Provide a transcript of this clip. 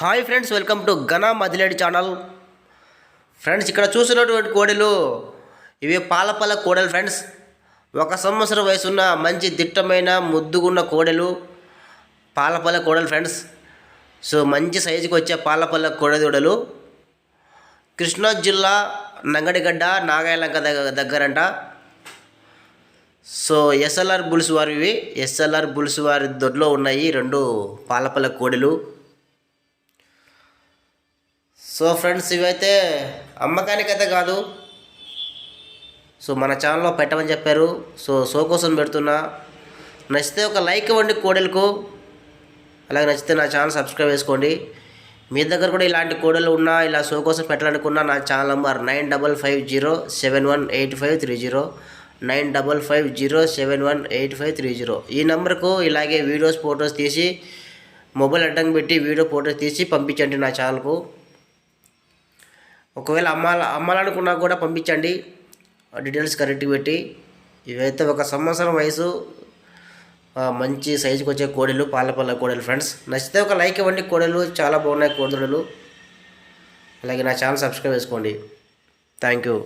Hi friends welcome to ఘనా మదిలేడి channel. Friends ఇక్కడ చూసినటువంటి కోడెలు ఇవి పాలపల్ల కోడలు ఫ్రెండ్స్. ఒక సంవత్సరం వయసున్న మంచి దిట్టమైన ముద్దుగున్న కోడెలు పాలపల్ల కోడలు ఫ్రెండ్స్. సో మంచి సైజుకి వచ్చే పాలపల్ల కోడదూడలు కృష్ణా జిల్లా నంగడిగడ్డ నాగాయలంక దగ్గర దగ్గరంట. సో ఎస్ఎల్ఆర్ బుల్స్ వారివి. ఎస్ఎల్ఆర్ బుల్స్ వారి దొడ్లో ఉన్నాయి రెండు పాలపల్ల కోడెలు. సో ఫ్రెండ్స్ ఇవైతే అమ్మకానికైతే కాదు. సో మన ఛానల్లో పెట్టమని చెప్పారు. సో షో కోసం పెడుతున్నా. నచ్చితే ఒక లైక్ ఇవ్వండి కోడెలకు. అలాగే నచ్చితే నా ఛానల్ సబ్స్క్రైబ్ చేసుకోండి. మీ దగ్గర కూడా ఇలాంటి కోడలు ఉన్నా ఇలా షో కోసం పెట్టాలనుకున్నా నా channel number nine double five zero seven one eight five three zero. Nine double five zero seven one eight five three zero. ఈ నెంబర్కు ఇలాగే వీడియోస్ ఫొటోస్ తీసి మొబైల్ అడ్డం పెట్టి వీడియో ఫొటోస్ తీసి పంపించండి నా ఛానల్కు ఒకవేళ అమ్మాల అమ్మాలనుకున్నా కూడా పంపించండి. డీటెయిల్స్ కరెక్ట్గా పెట్టి. ఇవైతే ఒక సంవత్సరం వయసు మంచి సైజుకి వచ్చే కోడెలు పాలపల్ల కోడెలు ఫ్రెండ్స్. నచ్చితే ఒక లైక్ ఇవ్వండి. కోడెలు చాలా బాగున్నాయి కోడలు. అలాగే నా ఛానల్ సబ్స్క్రైబ్ చేసుకోండి. Thank you.